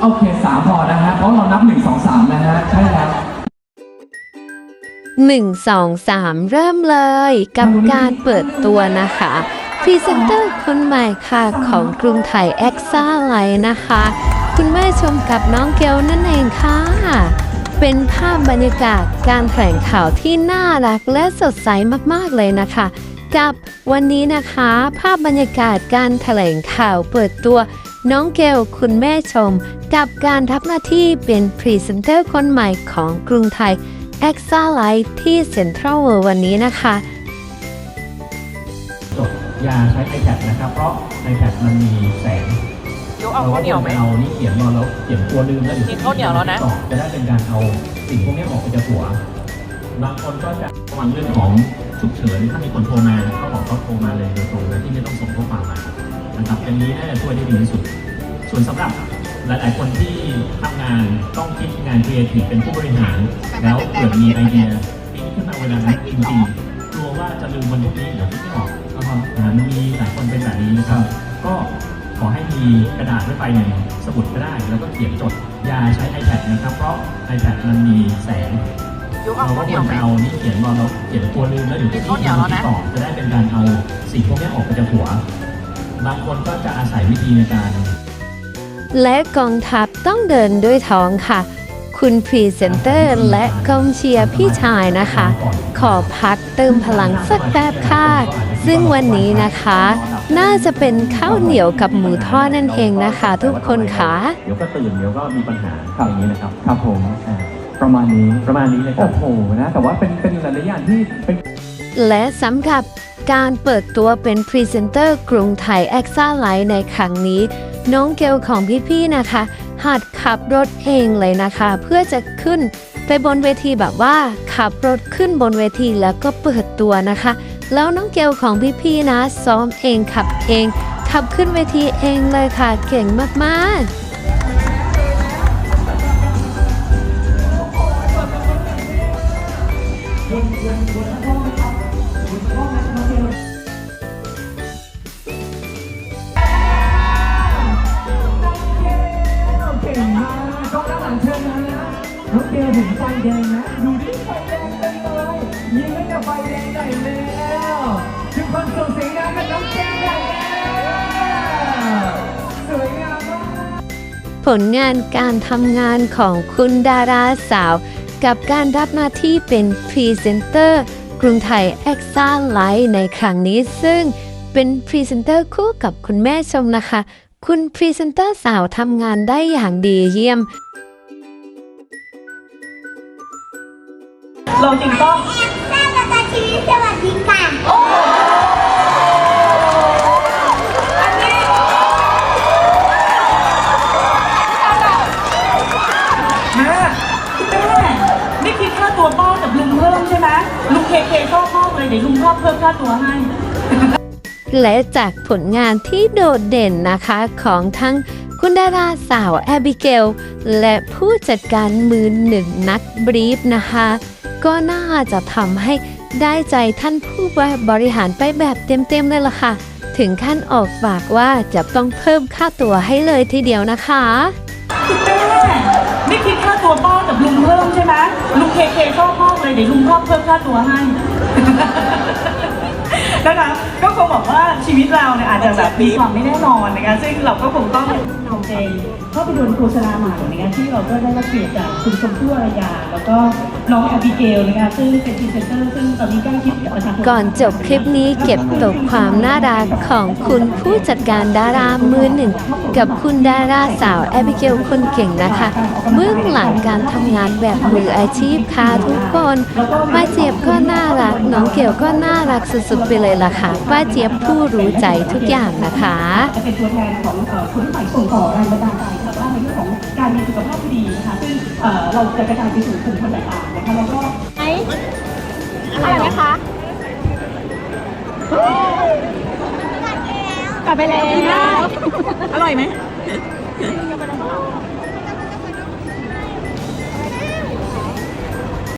โอเคสามพอนะฮะเพราะเรานับหนึ่งสองสามนะฮะใช่แล้วหนึ่งสองสามเริ่มเลยกับการเปิดตัวนะคะพรีเซนเตอร์คนใหม่ค่ะของกรุงไทย e x a l i นะคะ คุณแม่ชมกับน้องเกลนั่นเองค่ะ เป็นภาพบรรยากาศการแถลงข่าวที่น่ารักและสดใสมากๆเลยนะคะ กับวันนี้นะคะ ภาพบรรยากาศการแถลงข่าวเปิดตัว น้องเกลคุณแม่ชม กับการทับหน้าที่เป็นพรีเซนเตอร์คนใหม่ของกรุงไทย e x a l i t e ที่เซ็นทรัลเวิลด์วันนี้นะคะจบอย่าใช้ iPad นะครับ เพราะ iPad มันมีแสงยกเอาข้าวเหนียวไหมเรานี่เขียนมาแล้วเขียนตัวลืมแล้วอยู่กินข้าวเหนียวแล้วนะต่อจะได้เป็นการเอาสิ่งพวกนี้ออกไปจากหัวบางคนก็จะระวังเรื่องของฉุกเฉินถ้ามีคนโทรมาก็บอกเขาโทรมาเลยโดยตรงโดยที่ไม่ต้องส่งข้อความมา นะครับอย่างนี้น่าจะช่วยได้ดีที่สุด ส่วนสำหรับหลาย ๆ คนที่ทำงานต้องคิดงานครีเอทีฟเป็นผู้บริหาร แล้วเกิดมีไอเดียปิ๊งขึ้นมาเวลานั้นจริงๆกลัวว่าจะลืมวันพรุ่งนี้เดี๋ยวไม่ออกนะครับมันมีหลายคนเป็นแบบนี้นะครับ ก็ขอให้มีกระดาษไว้ใบหนึ่งสมุดก็ได้ แล้วก็เขียนจดอย่าใช้ iPad นะครับ เพราะ iPad มันมีแสงเราก็ควรจะเอานี่เขียนมาเราเขียนตัวลืมแล้วเดี๋ยวกินข้าวเหนียวแล้วนะต่อจะได้เป็นการเอาสิ่งพวกนี้ออกไปจากหัว บางคนก็จะอาศัยวิธีในการ และกองทัพต้องเดินด้วยท้องค่ะ คุณพรีเซนเตอร์และกองเชียร์พี่ชายนะคะ ขอพักเติมพลังสักแป๊บค่ะ ซึ่งวันนี้นะคะ น่าจะเป็นข้าวเหนียวกับหมูทอดนั่นเองนะคะ ทุกคนค่ะ เดี๋ยวก็ตื่นเดี๋ยวก็มีปัญหาอย่างนี้นะครับ ครับผมอ่าประมาณนี้ประมาณนี้เลยครัโอ้บโหนะ แต่ว่าเป็นเป็นหลายๆอย่างที่เป็น และสำหรับ การเปิดตัวเป็นพรีเซนเตอร์กรุงไทย e x a l i ในครั้งนี้ น้องเกลของพี่ๆนะคะ หัดขับรถเองเลยนะคะ เพื่อจะขึ้นไปบนเวทีแบบว่าขับรถขึ้นบนเวทีแล้วก็เปิดตัวนะคะ แล้วน้องเกลของพี่ๆนะซ้อมเองขับเองขับขึ้นเวทีเองเลยค่ะเก่งมากๆเถึงไฟแดงนะดูที่ไฟแดงเต็มเลยยิ้มให้กับไฟแดงหน่อยแล้วทุกคนส่งเสียงดังกับน้องเกลหน่อยแล้วสวยงามมากผลงานการทำงานของคุณดาราสาว กับการรับหน้าที่เป็นพรีเซนเตอร์กรุงไทย e x a l i ในครั้งนี้ซึ่งเป็นพรีเซนเตอร์คู่กับคุณแม่ชมนะคะ คุณพรีเซนเตอร์สาวทำงานได้อย่างดีเยี่ยม ลงจริงต้อง แม่ประกาศชีวิตสวัสดีค่ะแม่แม่นี่คิดค่าตัวป้ากับลุงเพิ่มใช่ไหมลุงเคเคชอบมากเลยเดี๋ยวลุงชอบเพิ่มค่าตัวให้ และจากผลงานที่โดดเด่นนะคะของทั้งคุณดาราสาวแอบิเกล และผู้จัดการมือหนึ่งนักบรีฟนะคะ ก็น่าจะทำให้ได้ใจท่านผู้บริหารไปแบบเต็มๆเลยล่ะค่ะ ถึงขั้นออกปากว่าจะต้องเพิ่มค่าตัวให้เลยทีเดียวนะคะคุณแม่นี่คิดค่าตัวป้ากับลุงเพิ่มใช่ไหมลุงเคเคชอบมากเลยเดี๋ยวลุงชอเพิ่มค่าตัวให้นะคะก็คงบอกว่าชีวิตเราเนี่ยอาจจะแบบมีความไม่แน่นอนนะคะซึ่งเราก็คงต้องเอาใจเข้าไปดูโฆษณาใหม่นะคะที่เราก็ได้รับเกียรติจากคุณชมพู่อารยาแล้วก็ น้องแอบิเกลนะคะซึ่งเป็นพรีเซนเตอร์ซึ่งตอนนี้ใกล้ชิดกับประชาชนก่อนจบคลิปนี้เก็บตกความน่ารักของคุณผู้จัดการดารามือหนึ่ง กับคุณดาราสาวแอบิเกลคนเก่งนะคะเบื้องหลังการทำงานแบบมืออาชีพค่ะทุกคนป้าเจี๊ยบก็น่ารักน้องเกลก็น่ารักสุดๆไปเลยล่ะค่ะป้าเจี๊ยบผู้รู้ใจทุกอย่างนะคะจะเป็นตัวแทนของเอ่อคนที่ใฝ่ส่งต่อแรงบันดาลใจค่ะว่าในเรื่องของการมีสุขภาพที่ดีนะคะซึ่ง เราจะกระจายไปสู่กลุ่มคนต่างๆนะคะแล้วก็ไออะไรไหมคะกลับไปแล้ว อร่อยไหม